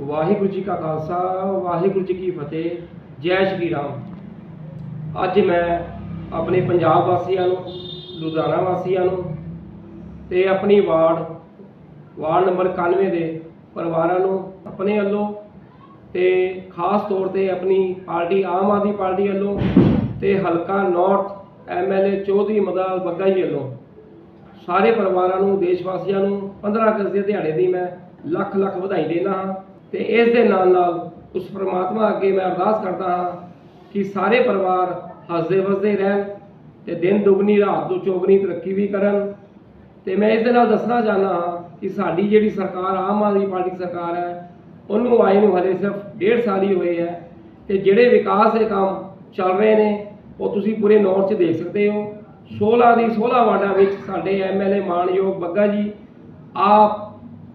ਵਾਹਿਗੁਰੂ ਜੀ ਕਾ ਖਾਲਸਾ, ਵਾਹਿਗੁਰੂ ਜੀ ਕੀ ਫਤਿਹ, ਜੈ ਸ਼੍ਰੀ ਰਾਮ। ਅੱਜ ਮੈਂ ਆਪਣੇ ਪੰਜਾਬ ਵਾਸੀਆਂ ਨੂੰ, ਲੁਧਿਆਣਾ ਵਾਸੀਆਂ ਨੂੰ ਤੇ ਆਪਣੀ ਵਾਰਡ ਵਾਰਡ ਨੰਬਰ 91 ਦੇ ਪਰਿਵਾਰਾਂ ਨੂੰ ਆਪਣੇ ਵੱਲੋਂ ਤੇ ਖਾਸ ਤੌਰ ਤੇ ਆਪਣੀ ਪਾਰਟੀ, ਆਮ ਆਦਮੀ ਪਾਰਟੀ ਵੱਲੋਂ ਤੇ ਹਲਕਾ ਨਾਰਥ ਐਮਐਲਏ ਚੌਧਰੀ ਮਦਾਲ ਬੱਗਾ ਜੀ ਵੱਲੋਂ ਸਾਰੇ ਪਰਿਵਾਰਾਂ ਨੂੰ ਦੇਸ਼ ਵਾਸੀਆਂ ਨੂੰ 15 ਅਗਸਤ ਦੇ ਦਿਹਾੜੇ ਦੀ ਮੈਂ ਲੱਖ ਲੱਖ ਵਧਾਈ ਦੇਣਾ ਹਾਂ। ਤੇ ਇਸ ਦੇ ਨਾਲ ਨਾਲ ਉਸ ਪ੍ਰਮਾਤਮਾ ਅੱਗੇ ਮੈਂ ਅਰਦਾਸ ਕਰਦਾ ਹਾਂ ਕਿ ਸਾਰੇ ਪਰਿਵਾਰ ਹੱਸਦੇ ਵਸਦੇ ਰਹਿਣ ਤੇ ਦਿਨ ਦੁਗਣੀ, ਰਾਤ ਤੋਂ ਚੌਗਣੀ ਤਰੱਕੀ ਵੀ ਕਰਨ। ਤੇ ਮੈਂ ਇਸ ਦੇ ਨਾਲ ਦੱਸਣਾ ਚਾਹੁੰਦਾ ਹਾਂ ਕਿ ਸਾਡੀ ਜਿਹੜੀ ਸਰਕਾਰ, ਆਮ ਆਦਮੀ ਪਾਰਟੀ ਸਰਕਾਰ ਹੈ, ਉਹਨੂੰ ਆਏ ਨੂੰ ਹਲੇ ਸਿਰਫ ਡੇਢ ਸਾਲ ਹੀ ਹੋਏ ਹੈ ਤੇ ਜਿਹੜੇ ਵਿਕਾਸ ਦੇ ਕੰਮ ਚੱਲ ਰਹੇ ਨੇ, ਉਹ ਤੁਸੀਂ ਪੂਰੇ ਨੌਰਥ 'ਚ ਦੇਖ ਸਕਦੇ ਹੋ। 16 ਦੀ 16 ਵਾਰਡਾਂ ਵਿੱਚ ਸਾਡੇ ਐਮਐਲਏ ਮਾਨਯੋਗ ਬੱਗਾ ਜੀ, ਆਪ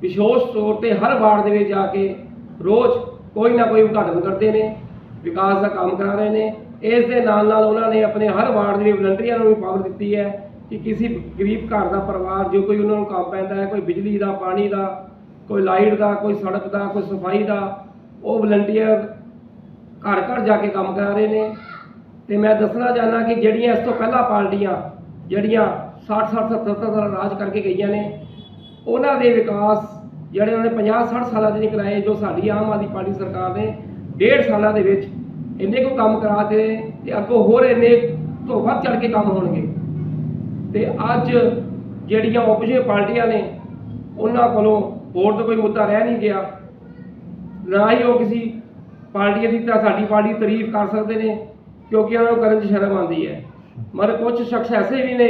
ਵਿਸ਼ੇਸ਼ ਤੌਰ ਤੇ ਹਰ ਵਾਰਡ ਦੇ ਵਿੱਚ ਜਾ ਕੇ ਰੋਜ਼ ਕੋਈ ਨਾ ਕੋਈ ਉਦਘਾਟਨ ਕਰਦੇ ਨੇ, ਵਿਕਾਸ ਦਾ ਕੰਮ ਕਰਾ ਰਹੇ ਨੇ। ਇਸ ਦੇ ਨਾਲ ਨਾਲ ਉਹਨਾਂ ਨੇ ਆਪਣੇ ਹਰ ਵਾਰਡ ਦੇ ਵਲੰਟੀਅਰਾਂ ਨੂੰ ਵੀ ਪਾਵਰ ਦਿੱਤੀ ਹੈ ਕਿ ਕਿਸੇ ਗਰੀਬ ਘਰ ਦਾ ਪਰਿਵਾਰ, ਜੋ ਕੋਈ ਉਹਨਾਂ ਨੂੰ ਕੰਮ ਪੈਂਦਾ ਹੈ, ਕੋਈ ਬਿਜਲੀ ਦਾ, ਪਾਣੀ ਦਾ, ਕੋਈ ਲਾਈਟ ਦਾ, ਕੋਈ ਸੜਕ ਦਾ, ਕੋਈ ਸਫ਼ਾਈ ਦਾ, ਉਹ ਵਲੰਟੀਅਰ ਘਰ ਘਰ ਜਾ ਕੇ ਕੰਮ ਕਰਾ ਰਹੇ ਨੇ। ਤੇ ਮੈਂ ਦੱਸਣਾ ਚਾਹੁੰਦਾ ਕਿ ਜਿਹੜੀਆਂ ਇਸ ਤੋਂ ਪਹਿਲਾਂ ਪਾਰਟੀਆਂ, ਜਿਹੜੀਆਂ 60 60 70 70 ਰਾਜ ਕਰਕੇ ਗਈਆਂ ਨੇ, ਉਹਨਾਂ ਦੇ ਵਿਕਾਸ ਜਿਹੜੇ ਉਹਨਾਂ ਨੇ 50 60 ਸਾਲਾਂ ਦੇ ਨਹੀਂ ਕਰਾਏ ਜੋ ਸਾਡੀ ਆਮ ਆਦਮੀ ਪਾਰਟੀ ਸਰਕਾਰ ਨੇ ਡੇਢ ਸਾਲਾਂ ਦੇ ਵਿੱਚ ਇੰਨੇ ਕੋ ਕੰਮ ਕਰਾ ਤੇ ਅੱਗੋਂ ਹੋਰ ਇੰਨੇ ਤੋਂ ਵੱਧ ਚੜ ਕੇ ਕੰਮ ਹੋਣਗੇ। ਤੇ ਅੱਜ ਜਿਹੜੀਆਂ ਆਪੋਜੀਸ਼ਨ ਪਾਰਟੀਆਂ ਨੇ, ਉਹਨਾਂ ਕੋਲੋਂ ਹੋਰ ਤਾਂ ਕੋਈ ਮੁੱਦਾ ਰਹਿ ਨਹੀਂ ਗਿਆ। ਨਾ ਹੀ ਉਹ ਕਿਸੇ ਪਾਰਟੀ ਦੀ ਤਾਂ ਸਾਡੀ ਪਾਰਟੀ ਦੀ ਤਾਰੀਫ ਕਰ ਸਕਦੇ ਨੇ, ਕਿਉਂਕਿ ਉਹਨਾਂ ਨੂੰ ਕਰਨ 'ਚ ਸ਼ਰਮ ਆਉਂਦੀ ਹੈ। ਮਗਰ ਕੁਝ ਸ਼ਖਸ ਐਸੇ ਵੀ ਨੇ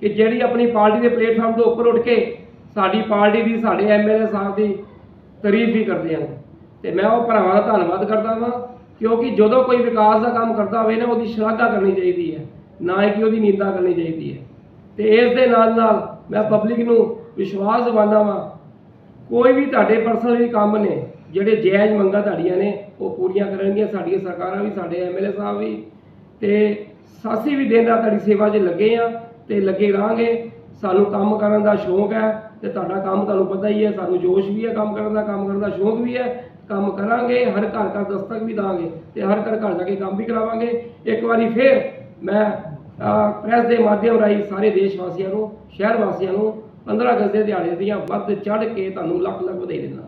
ਕਿ ਜਿਹੜੀ ਆਪਣੀ ਪਾਰਟੀ ਦੇ ਪਲੇਟਫਾਰਮ ਤੋਂ ਉੱਪਰ ਉੱਠ ਕੇ ਸਾਡੀ ਪਾਰਟੀ ਦੀ, ਸਾਡੇ ਐਮਐਲਏ ਸਾਹਿਬ ਦੀ ਤਾਰੀਫ ਵੀ ਕਰਦੇ ਹਨ ਤੇ ਮੈਂ ਉਹ ਭਰਾਵਾਂ ਦਾ ਧੰਨਵਾਦ ਕਰਦਾ ਹਾਂ ਕਿਉਂਕਿ ਜਦੋਂ ਕੋਈ ਵਿਕਾਸ ਦਾ ਕੰਮ ਕਰਦਾ ਹੋਵੇ ਨਾ, ਉਹਦੀ ਸ਼ਲਾਘਾ ਕਰਨੀ ਚਾਹੀਦੀ ਹੈ। ਨਾ ਕਿ ਉਹਦੀ ਨਿੰਦਾ ਕਰਨੀ ਚਾਹੀਦੀ ਹੈ। ਤੇ ਇਸ ਦੇ ਨਾਲ ਨਾਲ ਮੈਂ ਪਬਲਿਕ ਨੂੰ ਵਿਸ਼ਵਾਸ ਦਿਵਾਉਂਦਾ ਵਾਂ, ਕੋਈ ਵੀ ਤੁਹਾਡੇ ਪਰਸਨਲ ਵੀ ਕੰਮ ਨੇ, ਜਿਹੜੇ ਜਾਇਜ਼ ਮੰਗਾਂ ਤੁਹਾਡੀਆਂ ਨੇ, ਉਹ ਪੂਰੀਆਂ ਕਰਨਗੀਆਂ। ਸਾਡੀਆਂ ਸਰਕਾਰਾਂ ਵੀ, ਸਾਡੇ ਐਮਐਲਏ ਸਾਹਿਬ ਵੀ। ਤੇ ਸਾਸੀ ਵੀ ਦਿਨ ਰਾਤ ਤੁਹਾਡੀ ਸੇਵਾ 'ਚ ਲੱਗੇ ਆ ਤੇ ਲੱਗੇ ਰਹਾਂਗੇ। ਸਾਨੂੰ ਕੰਮ ਕਰਨ ਦਾ ਸ਼ੌਂਕ ਹੈ ਤੇ ਤੁਹਾਡਾ ਕੰਮ ਤੁਹਾਨੂੰ ਪਤਾ ਹੀ ਹੈ, ਸਾਨੂੰ ਜੋਸ਼ ਵੀ ਹੈ ਕੰਮ ਕਰਨ ਦਾ, ਕੰਮ ਕਰਨ ਦਾ ਸ਼ੌਂਕ ਵੀ ਹੈ, ਕੰਮ ਕਰਾਂਗੇ, ਹਰ ਘਰ ਘਰ ਦਸਤਕ ਵੀ ਦਾਂਗੇ ਤੇ ਹਰ ਘਰ ਘਰ ਜਾ ਕੇ ਕੰਮ ਵੀ ਕਰਾਵਾਂਗੇ। ਇੱਕ ਵਾਰੀ ਫੇਰ ਮੈਂ ਪ੍ਰੈਸ ਦੇ ਮਾਧਿਅਮ ਰਾਹੀਂ ਸਾਰੇ ਦੇਸ਼ ਵਾਸੀਆਂ ਨੂੰ ਸ਼ਹਿਰ ਵਾਸੀਆਂ ਨੂੰ 15 ਅਗਸਤ ਦੇ ਦਿਹਾੜੇ ਦੀਆਂ ਵੱਧ ਚੜ੍ਹ ਕੇ ਤੁਹਾਨੂੰ ਲੱਖ ਲੱਖ ਵਧਾਈ ਦਿੰਦਾ।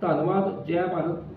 ਧੰਨਵਾਦ, ਜੈ ਭਾਰਤ।